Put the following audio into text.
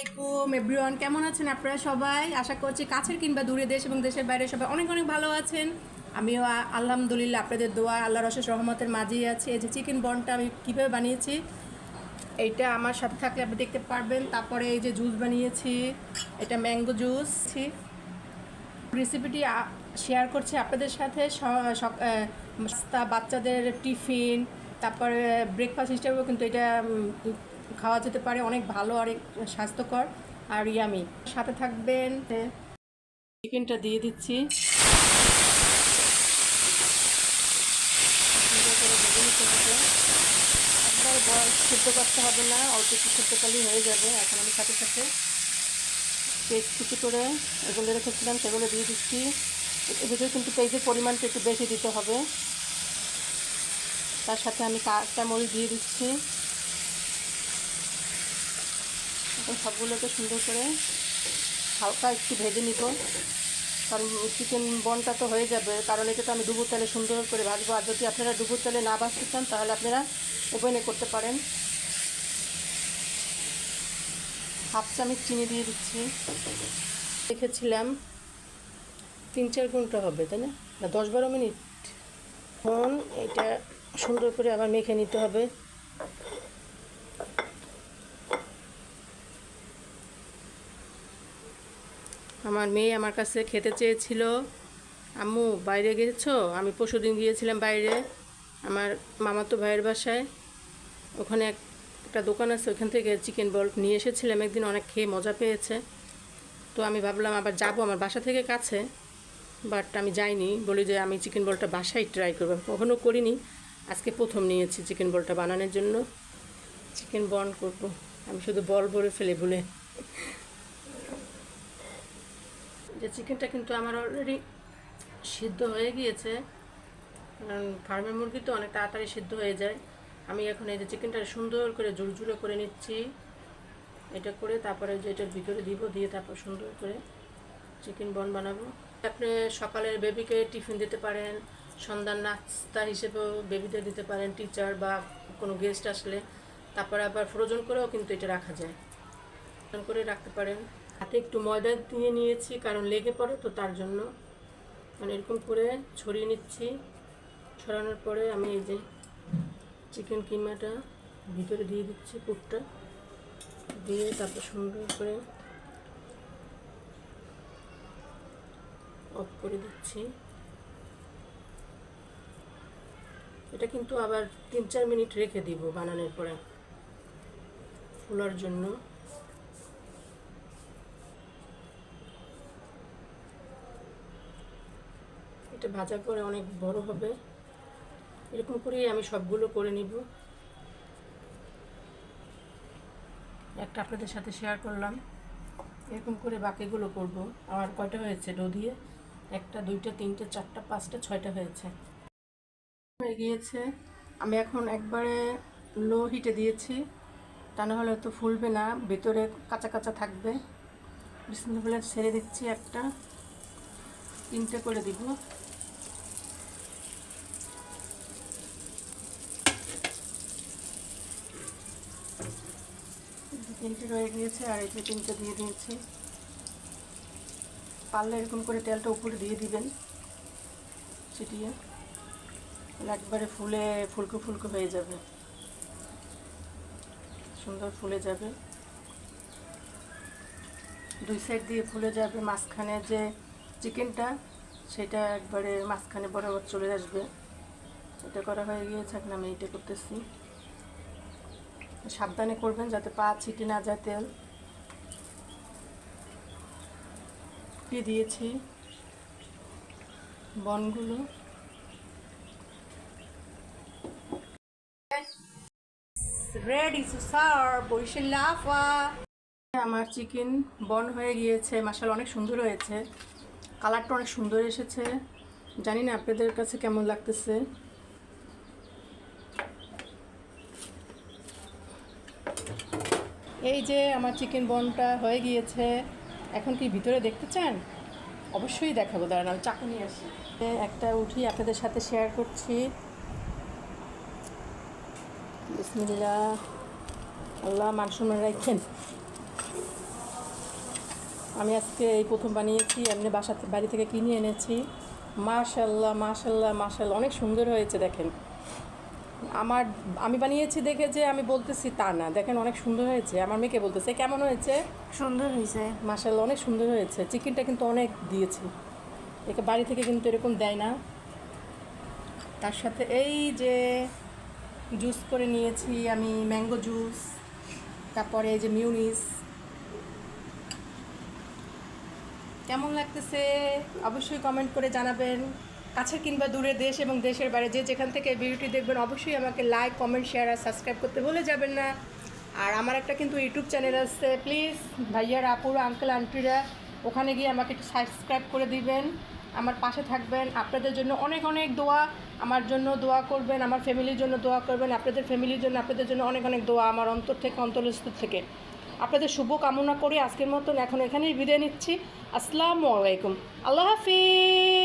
আসসালামাইকুম এভরিওয়ান কেমন আছেন আপনারা সবাই? আশা করছি কাছের কিংবা দূরে দেশ এবং দেশের বাইরে সবাই অনেক অনেক ভালো আছেন। আমিও আলহামদুলিল্লাহ আপনাদের দোয়া আল্লাহ রসের রহমতের মাঝেই আছি। এই যে চিকেন বনটা আমি কীভাবে বানিয়েছি, এইটা আমার সাথে থাকলে আপনি দেখতে পারবেন। তারপরে এই যে জুস বানিয়েছি, এটা ম্যাঙ্গো জুস রেসিপিটি শেয়ার করছি আপনাদের সাথে। বাচ্চাদের টিফিন তারপরে ব্রেকফাস্ট হিসেবেও কিন্তু এটা খাওয়া যেতে পারে অনেক ভালো অনেক স্বাস্থ্যকর আর ইয়ামি সাথে থাকবেন। চিকেনটা দিয়ে দিচ্ছি। একবার বয়স সিদ্ধ করতে হবে না অল্প একটু সিদ্ধ করলেই হয়ে যাবে। এখন আমি সাথে সাথে পেস্ট কুচি করে এগুলো রেখেছিলাম সেগুলো দিয়ে দিচ্ছি। এর কিন্তু পেঁয়াজের পরিমাণটা একটু বেশি দিতে হবে। তার সাথে আমি কাঁচা মরিচ দিয়ে দিচ্ছি। এখন সবগুলোকে সুন্দর করে হালকা একটু ভেজে নিব। কারণ চিকেন বনটা তো হয়ে যাবে, কারণ এটা তো আমি ডুবুর তেলে সুন্দর করে ভাজবো। আর যদি আপনারা ডুবুর তেলে না ভাজতে চান, তাহলে আপনারা ওভেনে করতে পারেন। হাফ চামচ চিনি দিয়ে দিচ্ছি। দেখেছিলাম তিন চার ঘণ্টা হবে, তাই না, দশ বারো মিনিট। এখন এটা সুন্দর করে আবার মেখে নিতে হবে। আমার মেয়ে আমার কাছে খেতে চেয়েছিল। আম্মু, বাইরে গেছো? আমি পরশুদিন গিয়েছিলাম বাইরে, আমার মামাতো ভাইয়ের বাসায়। ওখানে এক, একটা দোকান আছে, ওখান থেকে চিকেন বল নিয়ে এসেছিলাম। একদিন অনেক খেয়ে মজা পেয়েছে। তো আমি ভাবলাম আবার যাব আমার বাসা থেকে কাছে, বাট আমি যাইনি। বলি যে আমি চিকেন বলটা বাসায় ট্রাই করব। কখনও করিনি। আজকে প্রথম নিয়েছি চিকেন বলটা বানানোর জন্য। চিকেন বন করব। আমি শুধু বল ভরে ফেলে ভুলে। যে চিকেনটা কিন্তু আমার অলরেডি সিদ্ধ হয়ে গিয়েছে। ফার্মের মুরগি তো অনেক তাড়াতাড়ি সিদ্ধ হয়ে যায়। আমি এখন এই যে চিকেনটা সুন্দর করে জুড়জুড়ে করে নিচ্ছি। এটা করে তারপরে যে এটার ভিতরে দিব, দিয়ে তারপর সুন্দর করে চিকেন বন বানাবো। আপনি সকালের বেবিকে টিফিন দিতে পারেন, সন্ধ্যার নাস্তা হিসেবেও বেবিদের দিতে পারেন টিচার বা কোনো গেস্ট আসলে। তারপরে আবার ফ্রোজন করেও কিন্তু এটা রাখা যায়। করে রাখতে পারেন। হাতে একটু ময়দা দিয়ে নিয়েছি, কারণ লেগে পড়ে তো তার জন্য। মানে এরকম করে ছড়িয়ে নিচ্ছি। ছড়ানোর পরে আমি এই যে চিকেন কিমাটা ভিতরে দিয়ে দিচ্ছি পুরটা। দিয়ে তারপর সুন্দর করে অফ করে দিচ্ছি। এটা কিন্তু আবার তিন চার মিনিট রেখে দিব বানানোর পরে। ফুলার জন্য। এটা ভাজার পরে অনেক বড় হবে। এরকম করেই আমি সবগুলো করে নিব। একটা আপনাদের সাথে শেয়ার করলাম। এরকম করে বাকিগুলো করব। আমার কয়টা হয়েছে? ডো দিয়ে একটা, দুইটা, তিনটে, চারটা, পাঁচটা, ছয়টা হয়েছে। হয়ে গিয়েছে। আমি এখন একবারে লো হিটে দিয়েছি। তা না হলে তো ফুলবে না। ভেতরে কাঁচা কাঁচা থাকবে। বিসমিল্লাহ ছেড়ে দিচ্ছি একটা। তিনটে করে দিব। তিনটে রয়ে গিয়েছে আর এই যে তিনটে দিয়ে দিয়েছি। পারলে এরকম করে তেলটা উপরে দিয়ে দিবেন, ছিটিয়ে। একবারে ফুলে, ফুলকো ফুলকো হয়ে যাবে। সুন্দর ফুলে যাবে। দুই সাইড দিয়ে ফুলে যাবে, মাঝখানে যে চিকেনটা, সেটা একবারে মাঝখানে বরাবর চলে আসবে। এটা করা হয়ে গিয়েছে, এখন আমি এটা করতেছি। সাবধানে করবেন যাতে পা ছিটে না যায় তেল। দিয়ে দিয়েছি বনগুলো। রেডি টু সার্ভ বরিশাল লাফা আমার চিকেন বন হয়ে গিয়েছে মাসাল অনেক সুন্দর হয়েছে। কালারটা অনেক সুন্দর এসেছে। জানি না আপনাদের কাছে কেমন লাগতেছে। এই যে আমার চিকেন বনটা হয়ে গিয়েছে, এখন কি ভিতরে দেখতে চান? অবশ্যই দেখাবো, দাঁড়ান, আমি চাকু নিয়ে আসি। একটা উঠি আপনাদের সাথে শেয়ার করছি। বিসমিল্লাহ, আল্লাহ মান সম্মান রাখেন আমি আজকে এই প্রথম বানিয়েছি, এমনি বাসা বাড়ি থেকে কিনে এনেছি। মাশাল্লাহ মাশাল্লাহ মাশাল্লাহ অনেক সুন্দর হয়েছে, দেখেন। আমার আমি বানিয়েছি দেখে যে আমি বলতেছি তা না। দেখেন অনেক সুন্দর হয়েছে। আমার মেয়েকে বলতেছে কেমন হয়েছে? সুন্দর হয়েছে। মাশাল্লাহ অনেক সুন্দর হয়েছে। চিকেনটা কিন্তু অনেক দিয়েছি। একে বাড়ি থেকে কিন্তু এরকম দেয় না। তার সাথে এই যে জুস করে নিয়েছি আমি ম্যাঙ্গো জুস তারপরে এই যে মিউনিস। কেমন লাগতেছে? অবশ্যই কমেন্ট করে জানাবেন। কাছে কিংবা দূরে দেশ এবং দেশের বাইরে যে যেখান থেকে ভিডিওটি দেখবেন, অবশ্যই আমাকে লাইক কমেন্ট শেয়ার আর সাবস্ক্রাইব করতে ভুলে যাবেন না। আর আমার একটা কিন্তু ইউটিউব চ্যানেল আছে প্লিজ ভাইয়ার আপুরা আঙ্কেল আন্টিরা ওখানে গিয়ে আমাকে একটু সাবস্ক্রাইব করে দিবেন। আমার পাশে থাকবেন। আপনাদের জন্য অনেক অনেক দোয়া। আমার জন্য দোয়া করবেন, আমার ফ্যামিলির জন্য দোয়া করবেন। আপনাদের ফ্যামিলির জন্য, আপনাদের জন্য অনেক অনেক দোয়া আমার অন্তর থেকে, অন্তরস্থ থেকে। আপনাদের শুভ কামনা করে আজকের মতন এখন এখানেই বিদায় নিচ্ছি। আসসালামু আলাইকুম। আল্লাহ হাফিজ!